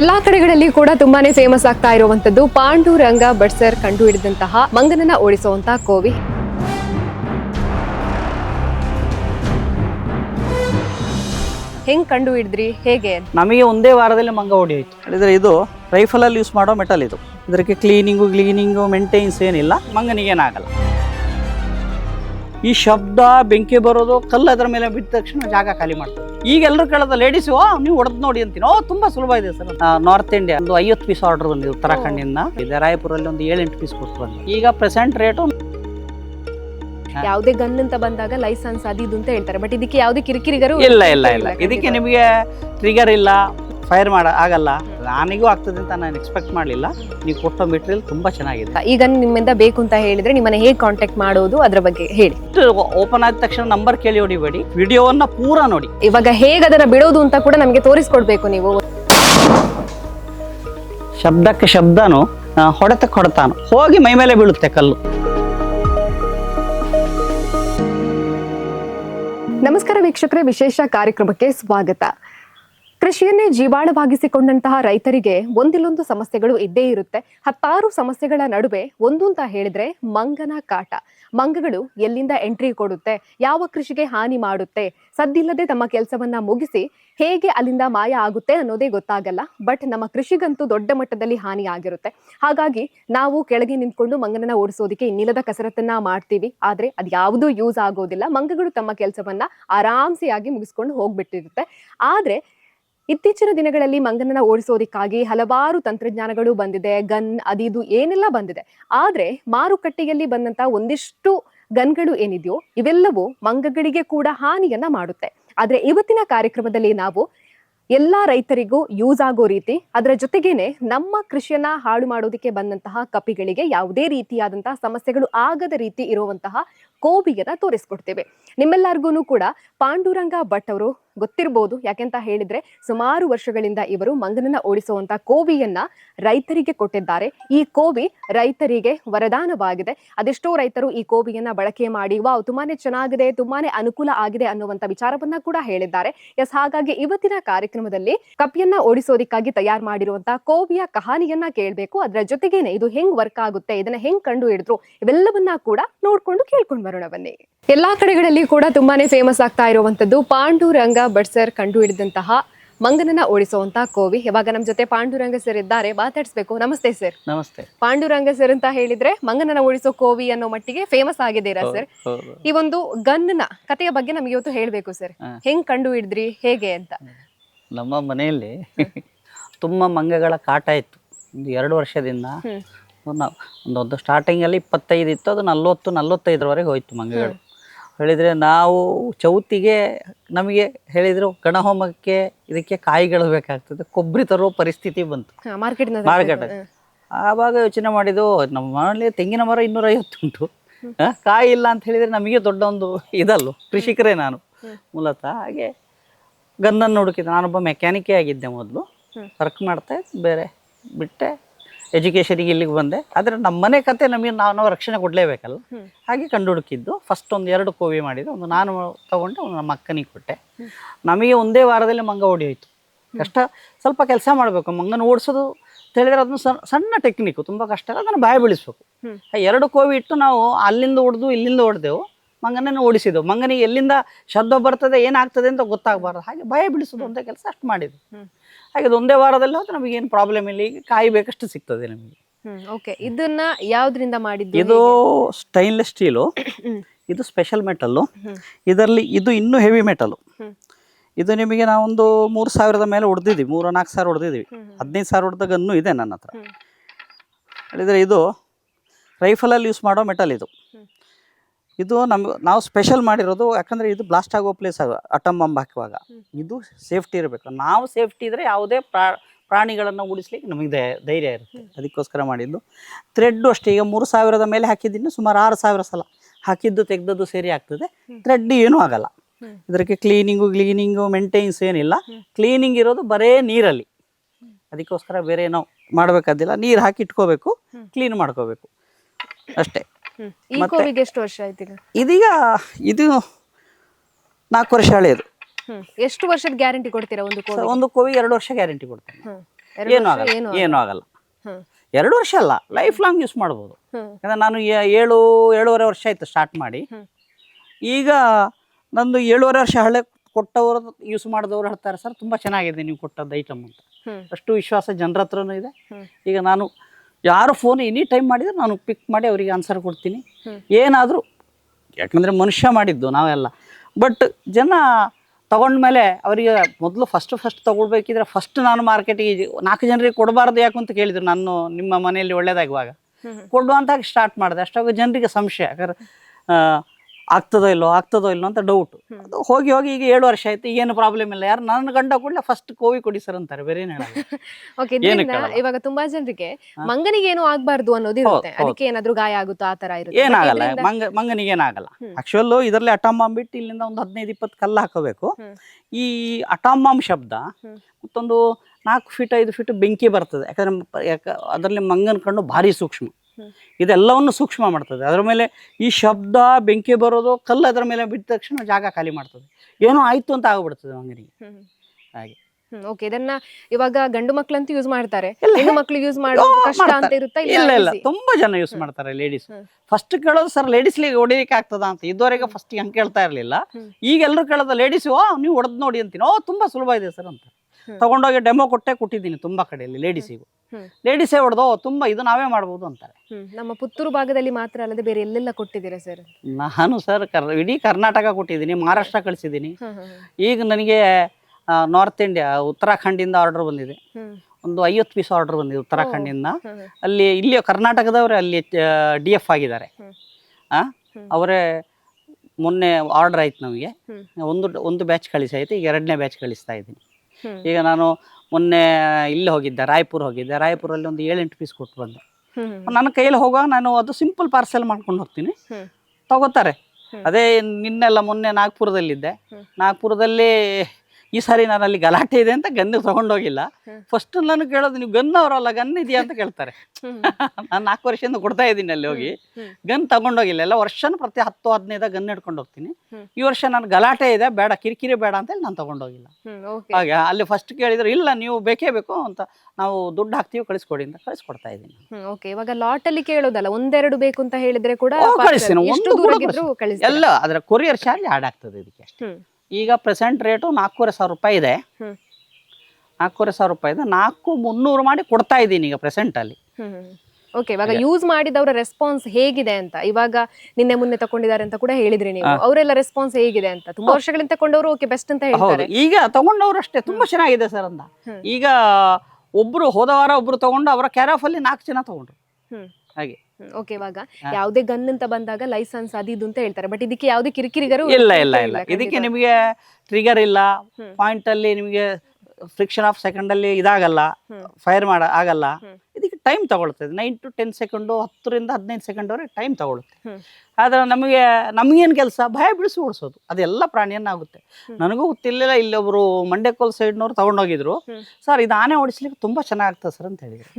ಎಲ್ಲಾ ಕಡೆಗಳಲ್ಲಿ ಕೂಡ ತುಂಬಾನೇ ಫೇಮಸ್ ಆಗ್ತಾ ಇರುವಂತದ್ದು ಪಾಂಡುರಂಗ ಬಡ್ಸರ್ ಕಂಡು ಹಿಡಿದಂತಹ ಮಂಗನನ್ನ ಓಡಿಸುವಂತ ಕೋವಿ ಹೆಂಗ್ ಕಂಡು ಹಿಡಿದ್ರಿ? ಹೇಗೆ? ನಮಗೆ ಒಂದೇ ವಾರದಲ್ಲಿ ಮಂಗ ಹೊಡಿಯೋಯ್ತು ಹೇಳಿದ್ರೆ ಇದು ರೈಫಲ್ ಅಲ್ಲಿ ಯೂಸ್ ಮಾಡೋ ಮೆಟಲ್ ಇದು. ಇದಕ್ಕೆ ಕ್ಲೀನಿಂಗು ಕ್ಲೀನಿಂಗು ಮೇಂಟೈನ್ಸ್ ಏನಿಲ್ಲ. ಮಂಗನಿಗೇನಾಗಲ್ಲ ಈ ಶಬ್ದ, ಬೆಂಕಿ ಬರೋದು ಕಲ್ಲು ಅದರ ಮೇಲೆ ಬಿದ್ದ ತಕ್ಷಣ ಜಾಗ ಖಾಲಿ ಮಾಡ್ತಾರೆ ಈಗ ಎಲ್ಲರೂ ಕೇಳೋದು ಲೇಡೀಸ್ ನೀವು ಹೊಡೆದ್ ನೋಡಿ ಅಂತೀನಿ. ಓ ತುಂಬಾ ಸುಲಭ ಇದೆ ಸರ್ ನಾರ್ತ್ ಇಂಡಿಯಾ ಒಂದು ಐವತ್ತು ಪೀಸ್ ಆರ್ಡರ್ ಬಂದಿದೆ ಉತ್ತರಾಖಂಡಿಂದ. ಇದೆ ರಾಯಪುರಲ್ಲಿ ಒಂದು ಏಳೆಂಟು ಪೀಸ್ ಕೊಟ್ಟು ಬಂದ ಈಗ ಪ್ರೆಸೆಂಟ್ ರೇಟು ಯಾವುದೇ ಗನ್ ಅಂತ ಬಂದಾಗ ಲೈಸೆನ್ಸ್ ಅದು ಇದು ಅಂತ ಹೇಳ್ತಾರೆ. ಬಟ್ ಇದಕ್ಕೆ ಯಾವುದೇ ಕಿರಿಕಿರಿಗರು ಇಲ್ಲ ಇಲ್ಲ ಇಲ್ಲ. ಇದಕ್ಕೆ ನಿಮಗೆ ಟ್ರಿಗರ್ ಇಲ್ಲ. ಫೈರ್ ಮಾಡ ಆಗಲ್ಲ. ನಾನಿಗೂ ಆಗ್ತದೆ ಅಂತ ನಾನು ಎಕ್ಸ್ಪೆಕ್ಟ್ ಮಾಡಲಿಲ್ಲ. ನೀವು ಕೊಟ್ಟ ಮೆಟೀರಿಯಲ್ ತುಂಬಾ ಚೆನ್ನಾಗಿದೆ. ಈಗ ನಿಮ್ಮಿಂದ ಬೇಕು ಅಂತ ಹೇಳಿದ್ರೆ ನಿಮ್ಮನ್ನ ಹೇಗೆ ಕಾಂಟ್ಯಾಕ್ಟ್ ಮಾಡೋದು ಅದ್ರ ಬಗ್ಗೆ ಹೇಳಿ. ಓಪನ್ ಆದ ತಕ್ಷಣ ನಂಬರ್ ಕೇಳಿ ಹೊಡಿಬೇಡಿ. ವಿಡಿಯೋವನ್ನ ಪೂರ ನೋಡಿ. ಇವಾಗ ಹೇಗೆ ಅದನ್ನ ಬಿಡೋದು ಅಂತ ಕೂಡ ನಮಗೆ ತೋರಿಸ್ಕೊಡ್ಬೇಕು ನೀವು. ಶಬ್ದಕ್ಕೆ ಶಬ್ದನು ಹೊಡೆತಕ್ಕೆ ಹೊಡೆತಾನು. ಹೋಗಿ ಮೈ ಮೇಲೆ ಬೀಳುತ್ತೆ ಕಲ್ಲು. ನಮಸ್ಕಾರ ವೀಕ್ಷಕರೇ ವಿಶೇಷ ಕಾರ್ಯಕ್ರಮಕ್ಕೆ ಸ್ವಾಗತ. ಕೃಷಿಯನ್ನೇ ಜೀವಾಳವಾಗಿಸಿಕೊಂಡಂತಹ ರೈತರಿಗೆ ಒಂದಿಲ್ಲೊಂದು ಸಮಸ್ಯೆಗಳು ಇದ್ದೇ ಇರುತ್ತೆ. ಹತ್ತಾರು ಸಮಸ್ಯೆಗಳ ನಡುವೆ ಒಂದು ಅಂತ ಹೇಳಿದ್ರೆ ಮಂಗನ ಕಾಟ. ಮಂಗಗಳು ಎಲ್ಲಿಂದ ಎಂಟ್ರಿ ಕೊಡುತ್ತೆ? ಯಾವ ಕೃಷಿಗೆ ಹಾನಿ ಮಾಡುತ್ತೆ? ಸದ್ದಿಲ್ಲದೆ ತಮ್ಮ ಕೆಲಸವನ್ನ ಮುಗಿಸಿ ಹೇಗೆ ಅಲ್ಲಿಂದ ಮಾಯ ಆಗುತ್ತೆ ಅನ್ನೋದೇ ಗೊತ್ತಾಗಲ್ಲ. ಬಟ್ ನಮ್ಮ ಕೃಷಿಗಂತೂ ದೊಡ್ಡ ಮಟ್ಟದಲ್ಲಿ ಹಾನಿ ಆಗಿರುತ್ತೆ. ಹಾಗಾಗಿ ನಾವು ಕೆಳಗೆ ನಿಂತ್ಕೊಂಡು ಮಂಗನನ್ನ ಓಡಿಸೋದಕ್ಕೆ ಇನ್ನಿಲ್ಲದ ಕಸರತ್ತನ್ನ ಮಾಡ್ತೀವಿ. ಆದ್ರೆ ಅದು ಯಾವುದೂ ಯೂಸ್ ಆಗೋದಿಲ್ಲ. ಮಂಗಗಳು ತಮ್ಮ ಕೆಲಸವನ್ನ ಆರಾಮ್ಸೆಯಾಗಿ ಮುಗಿಸ್ಕೊಂಡು ಹೋಗ್ಬಿಟ್ಟಿರುತ್ತೆ. ಆದ್ರೆ ಇತ್ತೀಚಿನ ದಿನಗಳಲ್ಲಿ ಮಂಗನನ್ನ ಓಡಿಸೋದಕ್ಕಾಗಿ ಹಲವಾರು ತಂತ್ರಜ್ಞಾನಗಳು ಬಂದಿದೆ, ಗನ್ ಅದಿದು ಏನೆಲ್ಲ ಬಂದಿದೆ. ಆದ್ರೆ ಮಾರುಕಟ್ಟೆಯಲ್ಲಿ ಬಂದಂತ ಒಂದಿಷ್ಟು ಗನ್ಗಳು ಏನಿದೆಯೋ, ಇವೆಲ್ಲವೂ ಮಂಗಗಳಿಗೆ ಕೂಡ ಹಾನಿಯನ್ನ ಮಾಡುತ್ತೆ. ಆದ್ರೆ ಇವತ್ತಿನ ಕಾರ್ಯಕ್ರಮದಲ್ಲಿ ನಾವು ಎಲ್ಲಾ ರೈತರಿಗೂ ಯೂಸ್ ಆಗೋ ರೀತಿ, ಅದರ ಜೊತೆಗೇನೆ ನಮ್ಮ ಕೃಷಿಯನ್ನ ಹಾಳು ಮಾಡೋದಕ್ಕೆ ಬಂದಂತಹ ಕಪಿಗಳಿಗೆ ಯಾವುದೇ ರೀತಿಯಾದಂತಹ ಸಮಸ್ಯೆಗಳು ಆಗದ ರೀತಿ ಇರುವಂತಹ ಕೋವಿಯನ್ನ ತೋರಿಸ್ಕೊಡ್ತೇವೆ. ನಿಮ್ಮೆಲ್ಲರಿಗೂ ಕೂಡ ಪಾಂಡುರಂಗ ಭಟ್ ಅವರು ಗೊತ್ತಿರಬಹುದು ಯಾಕೆಂತ ಹೇಳಿದ್ರೆ ಸುಮಾರು ವರ್ಷಗಳಿಂದ ಇವರು ಮಂಗನನ್ನ ಓಡಿಸುವಂತ ಕೋವಿಯನ್ನ ರೈತರಿಗೆ ಕೊಟ್ಟಿದ್ದಾರೆ. ಈ ಕೋವಿ ರೈತರಿಗೆ ವರದಾನವಾಗಿದೆ. ಅದೆಷ್ಟೋ ರೈತರು ಈ ಕೋವಿಯನ್ನ ಬಳಕೆ ಮಾಡಿ, ವಾವ್, ತುಂಬಾನೇ ಚೆನ್ನಾಗಿದೆ, ತುಂಬಾನೇ ಅನುಕೂಲ ಆಗಿದೆ ಅನ್ನುವಂತ ವಿಚಾರವನ್ನ ಕೂಡ ಹೇಳಿದ್ದಾರೆ. ಎಸ್, ಹಾಗಾಗಿ ಇವತ್ತಿನ ಕಾರ್ಯಕ್ರಮದಲ್ಲಿ ಕಪಿಯನ್ನ ಓಡಿಸೋದಿಕ್ಕಾಗಿ ತಯಾರು ಮಾಡಿರುವಂತ ಕೋವಿಯ ಕಹಾನಿಯನ್ನ ಕೇಳಬೇಕು. ಅದರ ಜೊತೆಗೇನೆ ಇದು ಹೆಂಗ್ ವರ್ಕ್ ಆಗುತ್ತೆ, ಇದನ್ನ ಹೆಂಗ್ ಕಂಡು ಹಿಡಿದ್ರು, ಇವೆಲ್ಲವನ್ನ ಕೂಡ ನೋಡ್ಕೊಂಡು ಕೇಳ್ಕೊಂಡು ಬರೋಣ ಬನ್ನಿ. ಎಲ್ಲಾ ಕಡೆಗಳಲ್ಲಿ ಕೂಡ ತುಂಬಾನೇ ಫೇಮಸ್ ಆಗ್ತಾ ಇರುವಂತದ್ದು ಪಾಂಡುರಂಗ ಬಡ್ಸರ್ ಕಂಡು ಹಿಡಿದಂತಹ ಮಂಗನನ್ನ ಓಡಿಸುವಂತ ಕೋವಿ. ಇವಾಗ ನಮ್ ಜೊತೆ ಪಾಂಡುರಂಗ ಸರ್ ಇದ್ದಾರೆ. ಮಾತಾಡಿಸ್ಬೇಕು. ನಮಸ್ತೆ ಸರ್ ನಮಸ್ತೆ. ಪಾಂಡುರಂಗ ಸರ್ ಅಂತ ಹೇಳಿದ್ರೆ ಮಂಗನನ್ನ ಓಡಿಸೋ ಕೋವಿ ಅನ್ನೋ ಮಟ್ಟಿಗೆ ಫೇಮಸ್ ಆಗಿದ್ದೀರಾ ಸರ್ ಈ ಒಂದು ಗನ್ನ ಕಥೆಯ ಬಗ್ಗೆ ನಮ್ಗೆ ಇವತ್ತು ಹೇಳ್ಬೇಕು ಸರ್. ಹೆಂಗ್ ಕಂಡು ಹಿಡಿದ್ರಿ ಹೇಗೆ ಅಂತ? ನಮ್ಮ ಮನೆಯಲ್ಲಿ ತುಂಬಾ ಮಂಗಗಳ ಕಾಟ ಇತ್ತು. ಒಂದು ಎರಡು ವರ್ಷದಿಂದ ಹ್ಮ್. ನಾವು ಒಂದೊಂದು ಸ್ಟಾರ್ಟಿಂಗಲ್ಲಿ ಇಪ್ಪತ್ತೈದು ಇತ್ತು ಅದು ನಲ್ವತ್ತು ನಲ್ವತ್ತೈದರವರೆಗೆ ಹೋಯ್ತು ಮಂಗಗಳು. ಹೇಳಿದರೆ ನಾವು ಚೌತಿಗೆ ನಮಗೆ ಹೇಳಿದರು ಗಣಹೋಮಕ್ಕೆ ಇದಕ್ಕೆ ಕಾಯಿಗಳು ಬೇಕಾಗ್ತದೆ ಕೊಬ್ಬರಿ ತರುವ ಪರಿಸ್ಥಿತಿ ಬಂತು. ಮಾರ್ಕೆಟ್ ಆವಾಗ ಯೋಚನೆ ಮಾಡಿದ್ದು ನಮ್ಮ ಮನೆಯಲ್ಲಿ ತೆಂಗಿನ ಮರ ಇನ್ನೂರೈವತ್ತು ಉಂಟು. ಕಾಯಿ ಇಲ್ಲ ಅಂತ ಹೇಳಿದರೆ ನಮಗೆ ದೊಡ್ಡ ಒಂದು ಇದಲ್ವ ಕೃಷಿಕರೇ ನಾನು ಮೂಲತಃ. ಹಾಗೆ ಗನ್ನನ್ನು ಹುಡುಕಿದ್ದೆ ನಾನೊಬ್ಬ ಮೆಕ್ಯಾನಿಕೇ ಆಗಿದ್ದೆ ಮೊದಲು. ವರ್ಕ್ ಮಾಡ್ತಾ ಬೇರೆ ಬಿಟ್ಟೆ. ಎಜುಕೇಷನಿಗೆ ಇಲ್ಲಿಗೆ ಬಂದೆ. ಆದರೆ ನಮ್ಮ ಮನೆ ಕತೆ ನಮಗೆ ನಾವು ನಾವು ರಕ್ಷಣೆ ಕೊಡಲೇಬೇಕಲ್ಲ. ಹಾಗೆ ಕಂಡು ಹುಡುಕಿದ್ದು ಫಸ್ಟ್ ಒಂದು ಎರಡು ಕೋವಿ ಮಾಡಿದೆ. ಒಂದು ನಾನು ತಗೊಂಡೆ ಒಂದು ನಮ್ಮ ಅಕ್ಕನಿಗೆ ಕೊಟ್ಟೆ. ನಮಗೆ ಒಂದೇ ವಾರದಲ್ಲಿ ಮಂಗ ಹೊಡಿಯೋಯ್ತು. ಕಷ್ಟ ಸ್ವಲ್ಪ ಕೆಲಸ ಮಾಡಬೇಕು. ಮಂಗನ ಓಡಿಸೋದು ಹೇಳಿದ್ರೆ ಅದನ್ನು ಸಣ್ಣ ಟೆಕ್ನಿಕ್ ತುಂಬ ಕಷ್ಟ. ಅದನ್ನು ಬಾಯಿ ಬೀಳಿಸ್ಬೇಕು. ಎರಡು ಕೋವಿ ಇಟ್ಟು ನಾವು ಅಲ್ಲಿಂದ ಹೊಡೆದು ಇಲ್ಲಿಂದ ಹೊಡೆದೆವು. ಮಂಗನನ್ನು ಓಡಿಸಿದೆವು. ಮಂಗನಿಗೆ ಎಲ್ಲಿಂದ ಶಬ್ದ ಬರ್ತದೆ ಏನಾಗ್ತದೆ ಅಂತ ಗೊತ್ತಾಗಬಾರ್ದು. ಹಾಗೆ ಭಯ ಬಿಡಿಸೋದು ಅಂತ ಕೆಲಸ ಅಷ್ಟು ಮಾಡಿದ್ವಿ. ಹಾಗೆ ಒಂದೇ ವಾರದಲ್ಲಿ ಹೋದ್ರೆ ಏನು ಪ್ರಾಬ್ಲಮ್ ಇಲ್ಲ. ಈಗ ಕಾಯಿ ಬೇಕಷ್ಟು ಸಿಗ್ತದೆ ನಮಗೆ. ಓಕೆ ಇದನ್ನ ಯಾವ್ದ್ರಿಂದ ಮಾಡಿದ್ದು ಇದು ಸ್ಟೈನ್ಲೆಸ್ ಸ್ಟೀಲು ಇದು ಸ್ಪೆಷಲ್ ಮೆಟಲ್ಲು. ಇದರಲ್ಲಿ ಇದು ಇನ್ನೂ ಹೆವಿ ಮೆಟಲು ಇದು ನಿಮಗೆ ನಾವೊಂದು ಮೂರು ಸಾವಿರದ ಮೇಲೆ ಹೊಡೆದಿದ್ದೀವಿ. ಮೂರು ನಾಲ್ಕು ಸಾವಿರ ಹೊಡೆದಿದ್ದೀವಿ. ಹ್ಮ್. ಹದಿನೈದು ಸಾವಿರ ಹೊಡೆದ ಗನ್ನು ಇದೆ ನನ್ನ ಹತ್ರ. ಹೇಳಿದರೆ ಇದು ರೈಫಲಲ್ಲಿ ಯೂಸ್ ಮಾಡೋ ಮೆಟಲ್ ಇದು. ಇದು ನಮ್ಗೆ ನಾವು ಸ್ಪೆಷಲ್ ಮಾಡಿರೋದು ಯಾಕಂದ್ರೆ ಇದು ಬ್ಲಾಸ್ಟ್ ಆಗೋ ಪ್ಲೇಸ್ ಆಗ ಅಟಮ್ ಬಾಂಬ್ ಹಾಕುವಾಗ. ಇದು ಸೇಫ್ಟಿ ಇರಬೇಕು. ನಾವು ಸೇಫ್ಟಿ ಇದ್ರೆ ಯಾವುದೇ ಪ್ರಾ ಪ್ರಾಣಿಗಳನ್ನು ಉಳಿಸ್ಲಿಕ್ಕೆ ನಮಗೆ ಧೈರ್ಯ ಇರುತ್ತೆ. ಅದಕ್ಕೋಸ್ಕರ ಮಾಡಿದ್ದು. ಥ್ರೆಡ್ಡು ಅಷ್ಟೇ ಈಗ ಮೂರು ಸಾವಿರದ ಮೇಲೆ ಹಾಕಿದ್ದೀನಿ ಸುಮಾರು ಆರು ಸಾವಿರ ಸಲ. ಹಾಕಿದ್ದು ತೆಗೆದದ್ದು ಸೇರಿ ಆಗ್ತದೆ. ಥ್ರೆಡ್ ಏನೂ ಆಗಲ್ಲ. ಇದಕ್ಕೆ ಕ್ಲೀನಿಂಗು ಕ್ಲೀನಿಂಗು ಮೇಂಟೈನ್ಸ್ ಏನಿಲ್ಲ. ಕ್ಲೀನಿಂಗ್ ಇರೋದು ಬರೇ ನೀರಲ್ಲಿ. ಅದಕ್ಕೋಸ್ಕರ ಬೇರೆ ನಾವು ಮಾಡಬೇಕಾದಿಲ್ಲ. ನೀರು ಹಾಕಿ ಇಟ್ಕೋಬೇಕು. ಕ್ಲೀನ್ ಮಾಡ್ಕೋಬೇಕು. ಅಷ್ಟೇ. ಈ ಕೋವಿಗೆ ಎಷ್ಟು ವರ್ಷ ಆಯ್ತು ಈಗ? ಇದೀಗ ಇದು ನಾಲ್ಕು ವರ್ಷ ಹಳೆಯದು ಹ್ಮ್. ಎಷ್ಟು ವರ್ಷದ ಗ್ಯಾರಂಟಿ ಕೊಡ್ತೀರಾ ಒಂದು ಕೋವಿ ಒಂದು ಕೋವಿ ಎರಡು ವರ್ಷ ಗ್ಯಾರಂಟಿ ಕೊಡ್ತೇನೆ. ಹ್ಮ್. ಎರಡು ಏನು ವರ್ಷ ಆಗಲ್ಲ. ಏನು ಏನು ಆಗಲ್ಲ. ಹ್ಮ್. ಎರಡು ವರ್ಷ ಅಲ್ಲ. ಲೈಫ್ ಲಾಂಗ್ ಯೂಸ್ ಮಾಡ್ಬೋದು. ಹ್ಮ್. ಯಾಕಂದ್ರೆ ನಾನು ಏ- ಏಳು ಏಳುವರೆ ವರ್ಷ ಆಯ್ತು ಸ್ಟಾರ್ಟ್ ಮಾಡಿ. ಹ್ಮ್. ಈಗ ನಂದು ಏಳುವರೆ ವರ್ಷ ಹಳೆ ಕೊಟ್ಟವರು ಯೂಸ್ ಮಾಡಿದವರು ಹೇಳ್ತಾರೆ ಸರ್ ತುಂಬ ಚೆನ್ನಾಗಿದೆ ನೀವು ಕೊಟ್ಟದ್ದು ಐಟಮ್ ಅಂತ. ಹ್ಮ್. ಅಷ್ಟು ವಿಶ್ವಾಸ ಜನರ ಹತ್ರನೂ ಇದೆ. ಹ್ಮ್. ಈಗ ನಾನು ಯಾರು ಫೋನ್ ಎನಿ ಟೈಮ್ ಮಾಡಿದ್ರೆ ನಾನು ಪಿಕ್ ಮಾಡಿ ಅವರಿಗೆ ಆನ್ಸರ್ ಕೊಡ್ತೀನಿ. ಏನಾದರೂ ಯಾಕಂದರೆ ಮನುಷ್ಯ ಮಾಡಿದ್ದು ನಾವೆಲ್ಲ. ಬಟ್ ಜನ ತಗೊಂಡ್ಮೇಲೆ ಅವರಿಗೆ ಮೊದಲು ಫಸ್ಟ್ ಫಸ್ಟ್ ತೊಗೊಳ್ಬೇಕಿದ್ರೆ ಫಸ್ಟ್ ನಾನು ಮಾರ್ಕೆಟಿಗೆ ನಾಲ್ಕು ಜನರಿಗೆ ಕೊಡಬಾರ್ದು ಯಾಕೆ ಅಂತ ಕೇಳಿದ್ರು ನಾನು ನಿಮ್ಮ ಮನೆಯಲ್ಲಿ ಒಳ್ಳೇದಾಗುವಾಗ. ಕೊಡುವಂತಾಗಿ ಕೊಡುವಂತ ಸ್ಟಾರ್ಟ್ ಮಾಡಿದೆ. ಅಷ್ಟಾಗ ಜನರಿಗೆ ಸಂಶಯ. ಯಾಕಂದ್ರೆ ಆಗ್ತದೋ ಇಲ್ಲೋ ಆಗ್ತದೋ ಇಲ್ಲೋ ಅಂತ ಡೌಟ್ ಅದು ಹೋಗಿ ಹೋಗಿ ಈಗ ಏಳು ವರ್ಷ ಆಯ್ತು ಏನು ಪ್ರಾಬ್ಲಮ್ ಇಲ್ಲ. ಯಾರು ನನ್ನ ಗಂಡ ಕೂಡಲೇ ಫಸ್ಟ್ ಕೋವಿ ಕೊಡಿ ಸರ್ ಅಂತಾರೆ ಬೇರೆ ಓಕೆ? ಇವಾಗ ತುಂಬಾ ಜನರಿಗೆ. ಮಂಗನಿಗೆ ಏನು ಆಗ್ಬಾರ್ದು ಅನ್ನೋದು ಇರುತ್ತೆ ಅದಕ್ಕೆ ಏನಾದ್ರೂ ಗಾಯ ಆಗುತ್ತಾ ಆ ತರ ಇರುತ್ತೆ. ಏನಾಗಲ್ಲ ಮಂಗ ಮಂಗನಿಗೆ ಏನಾಗಲ್ಲ ಆಕ್ಚುಲ್ ಇದರಲ್ಲಿ ಬಿಟ್ಟು ಇಲ್ಲಿಂದ ಒಂದು ಹದಿನೈದು ಇಪ್ಪತ್ತು ಕಲ್ಲು ಹಾಕಬೇಕು. ಈ ಅಟಾಮಾಮ್ ಶಬ್ದ. ಮತ್ತೊಂದು ನಾಲ್ಕು ಫೀಟ್ ಐದು ಫೀಟ್ ಬೆಂಕಿ ಬರ್ತದೆ. ಯಾಕಂದ್ರೆ ಅದರಲ್ಲಿ ಮಂಗನ ಕಂಡು ಭಾರಿ ಸೂಕ್ಷ್ಮ. ಇದೆಲ್ಲವನ್ನು ಸೂಕ್ಷ್ಮ ಮಾಡ್ತದೆ. ಅದರ ಮೇಲೆ ಈ ಶಬ್ದ ಬೆಂಕಿ ಬರೋದು ಕಲ್ಲು ಅದರ ಮೇಲೆ ಬಿದ್ದ ತಕ್ಷಣ ಜಾಗ ಖಾಲಿ ಮಾಡ್ತದೆ. ಏನೋ ಆಯ್ತು ಅಂತ ಆಗ್ಬಿಡ್ತದೆ ಮಂಗನಿಗೆ ಹಾಗೆ. ಓಕೆ ಇದನ್ನ ಇವಾಗ ಗಂಡು ಮಕ್ಳಂತೂ ಯೂಸ್ ಮಾಡ್ತಾರೆ. ಹೆಣ್ಣು ಮಕ್ಕಳು ಯೂಸ್ ಮಾಡೋದು ಕಷ್ಟ ಅಂತ ಇರುತ್ತಾ ಇಲ್ಲ ಇಲ್ಲ ತುಂಬಾ ಜನ ಯೂಸ್ ಮಾಡ್ತಾರೆ ಲೇಡೀಸ್ ಫಸ್ಟ್ ಕೇಳೋದು ಸರ್ ಲೇಡೀಸ್ಲಿಗೆ ಹೊಡಿಲಿಕ್ಕೆ ಆಗ್ತದ ಅಂತ. ಇದುವರೆಗೆ ಫಸ್ಟ್ ಹಂಗೆ ಕೇಳ್ತಾ ಇರಲಿಲ್ಲ. ಈಗ ಎಲ್ಲರೂ ಕೇಳೋದು ಲೇಡೀಸ್ ಓ ನೀವು ಹೊಡೆದ್ ನೋಡಿ ಅಂತೀನಿ. ಓ ತುಂಬಾ ಸುಲಭ ಇದೆ ಸರ್ ಅಂತ. ತಗೊಂಡೋಗಿ ಡೆಮೋ ಕೊಟ್ಟೆ ಕೊಟ್ಟಿದ್ದೀನಿ ತುಂಬಾ ಕಡೆಯಲ್ಲಿ ಲೇಡೀಸಿಗೂ. ಲೇಡೀಸೇ ಹೊಡೆದು ತುಂಬಾ ಇದು ನಾವೇ ಮಾಡ್ಬೋದು ಅಂತಾರೆ. ನಮ್ಮ ಪುತ್ತೂರು ಭಾಗದಲ್ಲಿ ಮಾತ್ರ ಅಲ್ಲದೆ ಬೇರೆ ಎಲ್ಲೆಲ್ಲ ಕೊಟ್ಟಿದ್ದೀರಾ ಸರ್ ನಾನು ಸರ್ ಕರ್ ಇಡೀ ಕರ್ನಾಟಕ ಕೊಟ್ಟಿದ್ದೀನಿ ಮಹಾರಾಷ್ಟ್ರ ಕಳಿಸಿದ್ದೀನಿ. ಈಗ ನನಗೆ ನಾರ್ತ್ ಇಂಡಿಯಾ ಉತ್ತರಾಖಂಡಿಂದ ಆರ್ಡರ್ ಬಂದಿದೆ. ಒಂದು ಐವತ್ತು ಪೀಸ್ ಆರ್ಡರ್ ಬಂದಿದೆ ಉತ್ತರಾಖಂಡಿಂದ. ಅಲ್ಲಿ ಇಲ್ಲಿ ಕರ್ನಾಟಕದವರೇ ಅಲ್ಲಿ ಡಿ ಎಫ್ ಆಗಿದ್ದಾರೆ. ಅವರೇ ಮೊನ್ನೆ ಆರ್ಡರ್ ಆಯ್ತು ನಮಗೆ. ಒಂದು ಒಂದು ಬ್ಯಾಚ್ ಕಳಿಸಿ ಆಯ್ತು ಈಗ ಎರಡನೇ ಬ್ಯಾಚ್ ಕಳಿಸ್ತಾ ಇದ್ದೀನಿ. ಈಗ ನಾನು ಮೊನ್ನೆ ಇಲ್ಲಿ ಹೋಗಿದ್ದೆ ರಾಯಪುರ ಹೋಗಿದ್ದೆ. ರಾಯಪುರಲ್ಲಿ ಒಂದು ಏಳೆಂಟು ಪೀಸ್ ಕೊಟ್ಟು ಬಂದೆ. ನನ್ನ ಕೈಯಲ್ಲಿ ಹೋಗುವಾಗ ನಾನು ಅದು ಸಿಂಪಲ್ ಪಾರ್ಸೆಲ್ ಮಾಡ್ಕೊಂಡು ಹೋಗ್ತೀನಿ. ತಗೋತಾರೆ. ಅದೇ ನಿನ್ನೆಲ್ಲ ಮೊನ್ನೆ ನಾಗ್ಪುರದಲ್ಲಿದ್ದೆ. ನಾಗ್ಪುರದಲ್ಲಿ ಈ ಸಾರಿ ನಾನು ಅಲ್ಲಿ ಗಲಾಟೆ ಇದೆ ಅಂತ ಗನ್ ತಗೊಂಡೋಗಿಲ್ಲ. ಫಸ್ಟ್ ನಾನು ಕೇಳೋದು ನೀವು ಗನ್ ಅವರಲ್ಲ ಗನ್ ಇದೆಯಾ? ಅಂತ ಕೇಳ್ತಾರೆ. ನಾನು ನಾಲ್ಕು ವರ್ಷದಿಂದ ಕೊಡ್ತಾ ಇದ್ದೀನಿ ಅಲ್ಲಿ ಹೋಗಿ. ಗನ್ ತಗೊಂಡೋಗಿಲ್ಲ. ಎಲ್ಲ ವರ್ಷನೂ ಪ್ರತಿ ಹತ್ತು ಹದಿನೈದು ಗನ್ ಹಿಡ್ಕೊಂಡು ಹೋಗ್ತೀನಿ. ಈ ವರ್ಷ ನಾನು ಗಲಾಟೆ ಇದೆ ಬೇಡ ಕಿರಿಕಿರಿ ಬೇಡ ಅಂತೇಳಿ ನಾನು ತಗೊಂಡೋಗಿಲ್ಲ. ಹಾಗೆ ಅಲ್ಲಿ ಫಸ್ಟ್ ಕೇಳಿದ್ರು ಇಲ್ಲ ನೀವು ಬೇಕೇ ಬೇಕು ಅಂತ ನಾವು ದುಡ್ಡು ಹಾಕ್ತೀವಿ ಕಳಿಸ್ಕೊಡಿ ಅಂತ ಕಳಿಸ್ಕೊಡ್ತಾ ಇದ್ದೀನಿ. ಓಕೆ ಇವಾಗ ಲಾಟ್ ಅಲ್ಲಿ ಕೇಳೋದಲ್ಲ ಒಂದೆರಡು ಬೇಕು ಅಂತ ಹೇಳಿದ್ರೆ ಕೂಡ ಕಳಿಸ್ತೀನಿ. ಎಲ್ಲ ಅದರ ಕೊರಿಯರ್ ಚಾರ್ಜ್ ಆಡ್ ಆಗ್ತದೆ ಇದಕ್ಕೆ ಅಷ್ಟೇ. ಈಗ ಪ್ರೆಸೆಂಟ್ ರೇಟು ನಾಲ್ಕೂವರೆ ಸಾವಿರ ರೂಪಾಯಿ ಇದೆ. ನಾಲ್ಕೂವರೆ ಸಾವಿರ ರೂಪಾಯಿ ಇದೆ. ನಾಲ್ಕು ಮುನ್ನೂರು ಮಾಡಿ ಕೊಡ್ತಾ ಇದ್ದೀನಿ ಈಗ ಪ್ರೆಸೆಂಟ್ ಅಲ್ಲಿ. ಓಕೆ ಇವಾಗ ಯೂಸ್ ಮಾಡಿದವರ ರೆಸ್ಪಾನ್ಸ್ ಹೇಗಿದೆ ಅಂತ. ಇವಾಗ ನಿನ್ನೆ ಮುನ್ನೆ ತಕೊಂಡಿದ್ದಾರೆ ಅಂತ ಕೂಡ ಹೇಳಿದ್ರಿ ನೀವು. ಅವರೆಲ್ಲ ರೆಸ್ಪಾನ್ಸ್ ಹೇಗಿದೆ ಅಂತ. ತುಂಬಾ ವರ್ಷಗಳಿಂದ ತಗೊಂಡವರು ಓಕೆ ಬೆಸ್ಟ್ ಅಂತ ಹೇಳ್ತಾರೆ. ಈಗ ತಗೊಂಡವರು ಅಷ್ಟೇ. ತುಂಬಾ ಚೆನ್ನಾಗಿದೆ ಸರ್ ಅಂತ ಈಗ ಒಬ್ರು ಹೋದ ವಾರ ಒಬ್ರು ತಗೊಂಡು ಅವರ ಕ್ಯಾರಫ್ ಅಲ್ಲಿ ನಾಲ್ಕು ಜನ ತಗೊಂಡ್ರು. ಹಾಗೆ. ಓಕೆ ಇವಾಗ. ಯಾವುದೇ ಗನ್ ಅಂತ ಬಂದಾಗ ಲೈಸೆನ್ಸ್ ಅದು ಇದು ಅಂತ ಹೇಳ್ತಾರೆ. ಬಟ್ ಇದಕ್ಕೆ ಯಾವುದೇ ಕಿರಿಕಿರಿಗರು ಇಲ್ಲ ಇಲ್ಲ ಇಲ್ಲ. ಇದಕ್ಕೆ. ನಿಮಗೆ ಟ್ರಿಗರ್ ಇಲ್ಲ. ಪಾಯಿಂಟ್ ಅಲ್ಲಿ ನಿಮಗೆ ಫ್ರಿಕ್ಷನ್ ಆಫ್ ಸೆಕೆಂಡ್ ಅಲ್ಲಿ ಇದಾಗಲ್ಲ. ಫೈರ್ ಮಾಡ ಆಗಲ್ಲ. ಇದಕ್ಕೆ ಟೈಮ್ ತಗೊಳುತ್ತೆ ನೈನ್ ಟು ಟೆನ್ ಸೆಕೆಂಡು ಹತ್ತರಿಂದ ಹದಿನೈದು ಸೆಕೆಂಡ್ವರೆಗೆ ಟೈಮ್ ತಗೊಳುತ್ತೆ. ಆದ್ರೆ ನಮಗೆ ನಮಗೇನು ಕೆಲಸ? ಭಯ ಬಿಡಿಸಿ ಓಡಿಸೋದು. ಅದೆಲ್ಲ ಪ್ರಾಣಿಯನ್ನಾಗುತ್ತೆ. ನನಗೂ ಗೊತ್ತಿಲ್ಲ ಇಲ್ಲೊಬ್ರು ಮಂಡ್ಯಕೋಲ್ ಸೈಡ್ನವ್ರು ತಗೊಂಡೋಗಿದ್ರು. ಸರ್ ಇದು ಆನೆ ಓಡಿಸ್ಲಿಕ್ಕೆ ತುಂಬಾ ಚೆನ್ನಾಗ್ತದೆ ಸರ್ ಅಂತ ಹೇಳಿದ್ರು.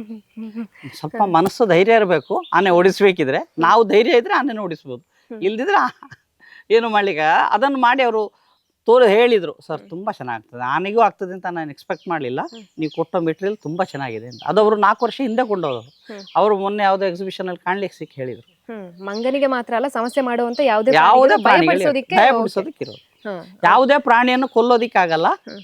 ಸ್ವಲ್ಪ ಮನಸ್ಸು ಧೈರ್ಯ ಇರಬೇಕು. ಆನೆ ಓಡಿಸ್ಬೇಕಿದ್ರೆ ನಾವು ಧೈರ್ಯ ಇದ್ರೆ ಆನೆನ ಓಡಿಸ್ಬೋದು. ಇಲ್ದಿದ್ರೆ ಏನು ಮಾಡ್ಲಿಕ್ಕೆ? ಅದನ್ನು ಮಾಡಿ ಅವರು ತೋರಿ ಹೇಳಿದ್ರು ಸರ್ ತುಂಬಾ ಚೆನ್ನಾಗ್ತದೆ. ನನಗೂ ಆಗ್ತದೆ ಅಂತ ನಾನು ಎಕ್ಸ್ಪೆಕ್ಟ್ ಮಾಡಲಿಲ್ಲ. ನೀವು ಕೊಟ್ಟ ಮೆಟೀರಿಯಲ್ ತುಂಬಾ ಚೆನ್ನಾಗಿದೆ ಅಂತ. ಅದು ಅವರು ನಾಲ್ಕು ವರ್ಷ ಹಿಂದೆ ಕೊಂಡವರು ಹ್ಮ್. ಅವರು ಮೊನ್ನೆ ಯಾವುದೋ ಎಕ್ಸಿಬಿಷನ್ ಅಲ್ಲಿ ಕಾಣ್ಲಿಕ್ಕೆ ಸಿಕ್ಕಿ ಹೇಳಿದ್ರು. ಮಂಗನಿಗೆ ಮಾತ್ರ ಅಲ್ಲ ಸಮಸ್ಯೆ ಮಾಡುವಂತ ಯಾವುದೇ ಯಾವುದೇ ಭಯ ಬಿಡಿಸೋದಕ್ಕೆ ಇರೋದು ಯಾವುದೇ ಪ್ರಾಣಿಯನ್ನು ಕೊಲ್ಲೋದಿಕ್ಕಾಗಲ್ಲ. ಆಗಲ್ಲ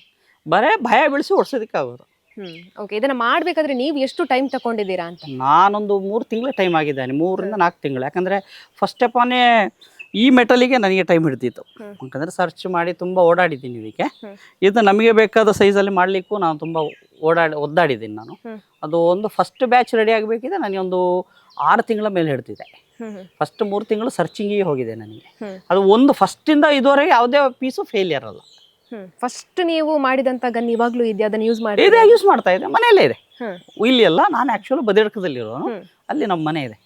ಬರೇ ಭಯ ಬಿಡಿಸಿ ಓಡಿಸೋದಕ್ಕಾಗೋದು. ಆಗೋದು ಓಕೆ ಇದನ್ನ ಮಾಡ್ಬೇಕಾದ್ರೆ ನೀವು ಎಷ್ಟು ಟೈಮ್ ತಗೊಂಡಿದ್ದೀರಾ ಅಂತ? ನಾನೊಂದು ಮೂರು ತಿಂಗಳ ಟೈಮ್ ಆಗಿದ್ದಾನೆ ಮೂರರಿಂದ ನಾಲ್ಕು ತಿಂಗಳು. ಯಾಕಂದರೆ ಫಸ್ಟ್ ಆಫ್ ಆನೇ ಈ ಮೆಟಲಿಗೆ ನನಗೆ ಟೈಮ್ ಹಿಡ್ದಿತ್ತು. ಯಾಕಂದ್ರೆ ಸರ್ಚ್ ಮಾಡಿ ತುಂಬ ಓಡಾಡಿದ್ದೀನಿ ಇದಕ್ಕೆ. ಇದು ನಮಗೆ ಬೇಕಾದ ಸೈಜಲ್ಲಿ ಮಾಡಲಿಕ್ಕೂ ನಾನು ತುಂಬ ಓಡಾಡಿ ಒದ್ದಾಡಿದ್ದೀನಿ ನಾನು. ಅದು ಒಂದು ಫಸ್ಟ್ ಬ್ಯಾಚ್ ರೆಡಿ ಆಗಬೇಕಿದ್ರೆ ನನಗೆ ಒಂದು ಆರು ತಿಂಗಳ ಮೇಲೆ ಹಿಡ್ತಿದೆ ಫಸ್ಟ್ ಮೂರು ತಿಂಗಳು ಸರ್ಚಿಂಗಿಗೆ ಹೋಗಿದೆ ನನಗೆ. ಅದು ಒಂದು ಫಸ್ಟಿಂದ ಇದುವರೆಗೆ ಯಾವುದೇ ಪೀಸು ಫೇಲಿಯರ್ ಅಲ್ಲ. ಫಸ್ಟ್ ನೀವು ಮಾಡಿದಂತ ಗನ್ ಇವಾಗ್ಲೂ ಇದೆ ಅದನ್ನ ಯೂಸ್ ಮಾಡಿ. ಇದೆ ಯೂಸ್ ಮಾಡ್ತಾ ಇದೆ ಮನೆಯಲ್ಲೇ ಇದೆ. ಇಲ್ಲಿ ಅಲ್ಲ ನಾನು ಆ್ಯಕ್ಚುಲಿ ಬದಿಡ್ಕದಲ್ಲಿರೋನು. ಅಲ್ಲಿ ನಮ್ಮ ಮನೆ ಇದೆ.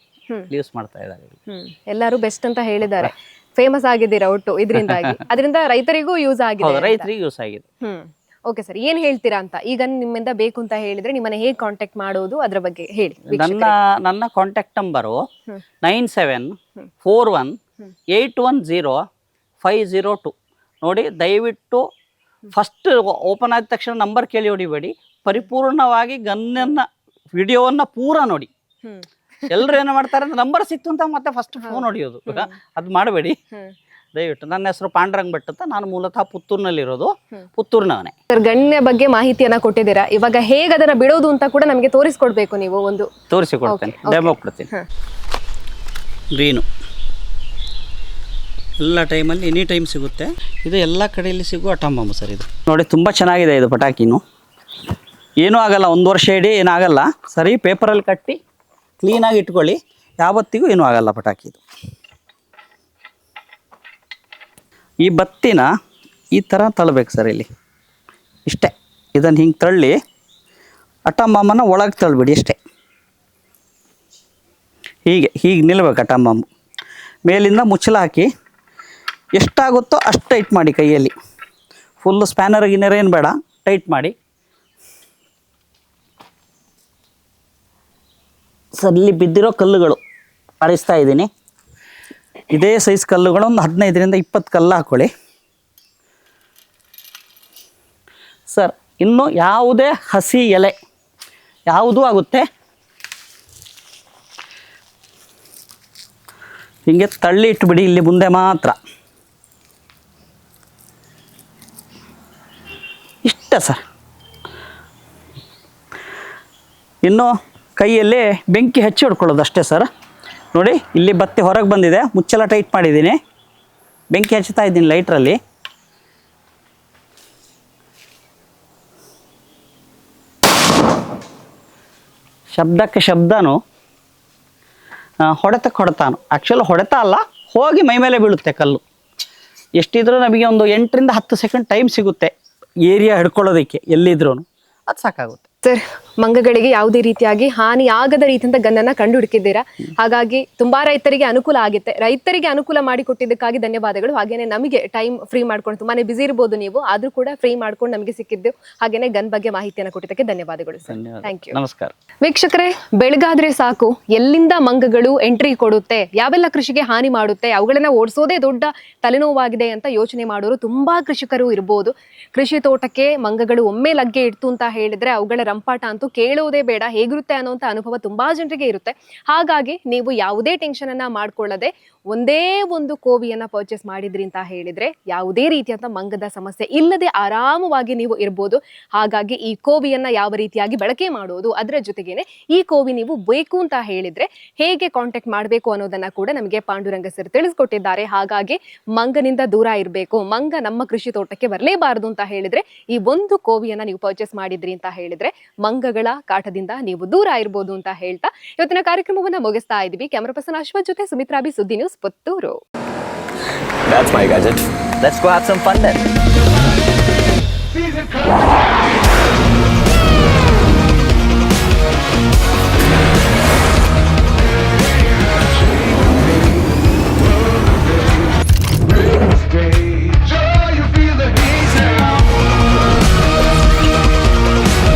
ಯೂಸ್ ಮಾಡ್ತಾ ಇದ್ದಾರೆ ಹ್ಮ್. ಎಲ್ಲರೂ ಬೆಸ್ಟ್ ಅಂತ ಹೇಳಿದ್ದಾರೆ. ಫೇಮಸ್ ಆಗಿದ್ದೀರಾ ಒಟ್ಟು ಇದರಿಂದಾಗಿ? ಅದರಿಂದ ರೈತರಿಗೂ ಯೂಸ್ ಆಗಿದೆ ಹೌದು. ರೈತರಿಗೆ ಯೂಸ್ ಆಗಿದೆ. ಹ್ಮ್. ಓಕೆ ಸರ್ ಏನ್ ಹೇಳ್ತೀರಾ ಅಂತ? ಈಗ ನಿಮ್ಮಿಂದ ಬೇಕು ಅಂತ ಹೇಳಿದ್ರೆ ನಿಮ್ಮನ್ನ ಹೇಗೆ ಕಾಂಟ್ಯಾಕ್ಟ್ ಮಾಡೋದು ಅದ್ರ ಬಗ್ಗೆ ಹೇಳಿ ನನ್ನ ನನ್ನ contact number. Nine seven. Four one. Eight one zero five zero two. ನೋಡಿ ದಯವಿಟ್ಟು ಫಸ್ಟ್ ಓಪನ್ ಆದ ತಕ್ಷಣ ನಂಬರ್ ಕೇಳಿ ಹೊಡಿಬೇಡಿ. ಪರಿಪೂರ್ಣವಾಗಿ ಗನ್ನನ್ನು ವಿಡಿಯೋವನ್ನ ಪೂರ ನೋಡಿ. ಎಲ್ಲರೂ ಏನು ಮಾಡ್ತಾರೆ? ಅಂದ್ರೆ ನಂಬರ್ ಸಿಕ್ತು ಅಂತ ಮತ್ತೆ ಫಸ್ಟ್ ಫೋನ್ ಹೊಡಿಯೋದು. ಅದು ಮಾಡಬೇಡಿ. ದಯವಿಟ್ಟು. ನನ್ನ ಹೆಸರು ಪಾಂಡ್ರಂಗ್ ಭಟ್ ಅಂತ ನಾನು ಮೂಲತಃ ಪುತ್ತೂರಿನಲ್ಲಿರೋದು. ಪುತ್ತೂರ್ನವನೇ. ಸರ್ ಗಣ್ಯ ಬಗ್ಗೆ ಮಾಹಿತಿಯನ್ನ ಕೊಟ್ಟಿದ್ದೀರಾ? ಇವಾಗ ಹೇಗೆ ಅದನ್ನ ಬಿಡೋದು ಅಂತ ಕೂಡ ನಮಗೆ ತೋರಿಸ್ಕೊಡ್ಬೇಕು ನೀವು ಒಂದು. ತೋರಿಸಿಕೊಡ್ತೇನೆ. ಡೆಮೋ ಕೊಡ್ತೀನಿ. ಗ್ರೀನು. ಎಲ್ಲ ಟೈಮಲ್ಲಿ ಎನಿ ಟೈಮ್ ಸಿಗುತ್ತೆ. ಇದು ಎಲ್ಲ ಕಡೆಯಲ್ಲಿ ಸಿಗುವ ಅಟಮ್ ಬಾಂಬ್ ಸರ್ ಇದು. ನೋಡಿ ತುಂಬ ಚೆನ್ನಾಗಿದೆ ಇದು ಪಟಾಕಿನೂ. ಏನೂ ಆಗಲ್ಲ. ಒಂದು ವರ್ಷ ಇಡೀ ಏನಾಗಲ್ಲ ಸರಿ ಪೇಪರಲ್ಲಿ ಕಟ್ಟಿ ಕ್ಲೀನಾಗಿ ಇಟ್ಕೊಳ್ಳಿ. ಯಾವತ್ತಿಗೂ ಏನೂ ಆಗಲ್ಲ ಪಟಾಕಿ ಇದು. ಈ ಬತ್ತಿನ ಈ ಥರ ತಳ್ಬೇಕು ಸರ್ ಇಲ್ಲಿ. ಇಷ್ಟೇ. ಇದನ್ನು ಹಿಂಗೆ ತಳ್ಳಿ ಅಟಮ್ ಬಾಂಬನ್ನು ಒಳಗೆ ತಳ್ಳಿಬಿಡಿ ಅಷ್ಟೇ. ಹೀಗೆ ಹೀಗೆ ನಿಲ್ಬೇಕು ಅಟಮ್ ಬಾಂಬು ಮೇಲಿಂದ ಮುಚ್ಚಲ ಹಾಕಿ ಎಷ್ಟಾಗುತ್ತೋ ಅಷ್ಟು ಟೈಟ್ ಮಾಡಿ ಕೈಯಲ್ಲಿ. ಫುಲ್ಲು ಸ್ಪ್ಯಾನರ್ ಗಿನ್ನರ್ ಏನು ಬೇಡ ಟೈಟ್ ಮಾಡಿ. ಇಲ್ಲಿ ಬಿದ್ದಿರೋ ಕಲ್ಲುಗಳು. ಆರಿಸ್ತಾ ಇದ್ದೀನಿ. ಇದೇ ಸೈಜ್ ಕಲ್ಲುಗಳು, ಒಂದು ಹದಿನೈದರಿಂದ ಇಪ್ಪತ್ತು ಕಲ್ಲು ಹಾಕ್ಕೊಳ್ಳಿ ಸರ್ ಇನ್ನು ಯಾವುದೇ ಹಸಿ ಎಲೆ ಯಾವುದೂ ಆಗುತ್ತೆ? ಹಿಂಗೆ ತಳ್ಳಿ ಇಟ್ಬಿಡಿ, ಇಲ್ಲಿ ಮುಂದೆ ಮಾತ್ರ. ಇಷ್ಟ ಸರ್ ಇನ್ನು ಕೈಯಲ್ಲಿ ಬೆಂಕಿ ಹಚ್ಚಿ ಹೊಡ್ಕೊಳ್ಳೋದು ಅಷ್ಟೇ ಸರ್. ನೋಡಿ, ಇಲ್ಲಿ ಬತ್ತಿ ಹೊರಗೆ ಬಂದಿದೆ. ಮುಚ್ಚಲ ಟೈಟ್ ಮಾಡಿದ್ದೀನಿ. ಬೆಂಕಿ ಹಚ್ಚುತ್ತಾ ಇದ್ದೀನಿ ಲೈಟ್ರಲ್ಲಿ ಶಬ್ದಕ್ಕೆ ಶಬ್ದನು ಹೊಡೆತಕ್ಕೆ ಹೊಡೆತಾನು. ಆ್ಯಕ್ಚುಲಿ ಹೊಡೆತ ಅಲ್ಲ, ಹೋಗಿ ಮೈ ಮೇಲೆ ಬೀಳುತ್ತೆ ಕಲ್ಲು. ಎಷ್ಟಿದ್ರೂ ನಮಗೆ ಒಂದು ಎಂಟರಿಂದ ಹತ್ತು ಸೆಕೆಂಡ್ ಟೈಮ್ ಸಿಗುತ್ತೆ. ಏರಿಯಾ ಹಿಡ್ಕೊಳ್ಳೋದಕ್ಕೆ ಎಲ್ಲಿದ್ರೂ ಅದು ಸಾಕಾಗುತ್ತೆ. ಸರ್ ಮಂಗಗಳಿಗೆ ಯಾವುದೇ ರೀತಿಯಾಗಿ ಹಾನಿ ಆಗದ ರೀತಿಯಿಂದ ಗನ್ನನ್ನ ಕಂಡು ಹುಡುಕಿದ್ದೀರಾ ಹಾಗಾಗಿ ತುಂಬಾ ರೈತರಿಗೆ ಅನುಕೂಲ ಆಗುತ್ತೆ. ರೈತರಿಗೆ ಅನುಕೂಲ ಮಾಡಿಕೊಟ್ಟಿದ್ದಕ್ಕಾಗಿ ಧನ್ಯವಾದಗಳು. ಹಾಗೇನೆ ನಮಗೆ ಟೈಮ್ ಫ್ರೀ ಮಾಡ್ಕೊಂಡು ತುಂಬಾನೇ ಬಿಸಿ ಇರ್ಬೋದು ನೀವು ಆದ್ರೂ ಕೂಡ ಫ್ರೀ ಮಾಡ್ಕೊಂಡು ನಮಗೆ ಸಿಕ್ಕಿದ್ದು. ಹಾಗೇನೆ ಗನ್ ಬಗ್ಗೆ ಮಾಹಿತಿಯನ್ನು ಕೊಟ್ಟಿದ್ದಕ್ಕೆ ಧನ್ಯವಾದಗಳು ಸರ್. ಥ್ಯಾಂಕ್ ಯು ನಮಸ್ಕಾರ. ವೀಕ್ಷಕರೇ ಬೆಳಗಾದ್ರೆ ಸಾಕು. ಎಲ್ಲಿಂದ ಮಂಗಗಳು ಎಂಟ್ರಿ ಕೊಡುತ್ತೆ? ಯಾವೆಲ್ಲ ಕೃಷಿಗೆ ಹಾನಿ ಮಾಡುತ್ತೆ? ಅವುಗಳನ್ನ ಓಡಿಸೋದೇ ದೊಡ್ಡ ತಲೆನೋವಾಗಿದೆ ಅಂತ ಯೋಚನೆ ಮಾಡೋರು ತುಂಬಾ ಕೃಷಿಕರು ಇರ್ಬೋದು. ಕೃಷಿ ತೋಟಕ್ಕೆ ಮಂಗಗಳು ಒಮ್ಮೆ ಲಗ್ಗೆ ಇಡ್ತು ಅಂತ ಹೇಳಿದ್ರೆ ಅವುಗಳ ರಂಪಾಟ ಅಂತೂ ಕೇಳುವುದೇ ಬೇಡ. ಹೇಗಿರುತ್ತೆ ಅನ್ನೋಂಥ ಅನುಭವ ತುಂಬಾ ಜನರಿಗೆ ಇರುತ್ತೆ. ಹಾಗಾಗಿ ನೀವು ಯಾವುದೇ ಟೆನ್ಷನ್ ಅನ್ನ ಮಾಡ್ಕೊಳ್ಳದೆ ಒಂದೇ ಒಂದು ಕೋವಿಯನ್ನ ಪರ್ಚೇಸ್ ಮಾಡಿದ್ರಿ ಅಂತ ಹೇಳಿದ್ರೆ ಯಾವುದೇ ರೀತಿಯಂತ ಮಂಗದ ಸಮಸ್ಯೆ ಇಲ್ಲದೆ ಆರಾಮವಾಗಿ ನೀವು ಇರ್ಬೋದು. ಹಾಗಾಗಿ ಈ ಕೋವಿಯನ್ನ ಯಾವ ರೀತಿಯಾಗಿ ಬಳಕೆ ಮಾಡೋದು ಅದರ ಜೊತೆಗೇನೆ ಈ ಕೋವಿ ನೀವು ಬೇಕು ಅಂತ ಹೇಳಿದ್ರೆ ಹೇಗೆ ಕಾಂಟ್ಯಾಕ್ಟ್ ಮಾಡಬೇಕು ಅನ್ನೋದನ್ನ ಕೂಡ ನಮಗೆ ಪಾಂಡುರಂಗ ಸರ್ ತಿಳಿಸ್ಕೊಟ್ಟಿದ್ದಾರೆ. ಹಾಗಾಗಿ ಮಂಗನಿಂದ ದೂರ ಇರಬೇಕು, ಮಂಗ ನಮ್ಮ ಕೃಷಿ ತೋಟಕ್ಕೆ ಬರಲೇಬಾರದು ಅಂತ ಹೇಳಿದ್ರೆ ಈ ಒಂದು ಕೋವಿಯನ್ನ ನೀವು ಪರ್ಚೇಸ್ ಮಾಡಿದ್ರಿ ಅಂತ ಹೇಳಿದ್ರೆ ಮಂಗಗಳ ಕಾಟದಿಂದ ನೀವು ದೂರ ಇರ್ಬೋದು ಅಂತ ಹೇಳ್ತಾ ಇವತ್ತಿನ ಕಾರ್ಯಕ್ರಮವನ್ನ ಮುಗಿಸ್ತಾ ಇದೀವಿ ಕ್ಯಾಮರಾ ಪರ್ಸನ್ ಅಶ್ವಥ್ ಜೊತೆ ಸುಮಿತ್ರಾಬಿ Suddi news Puttur That's my gadget. Let's go have some fun then.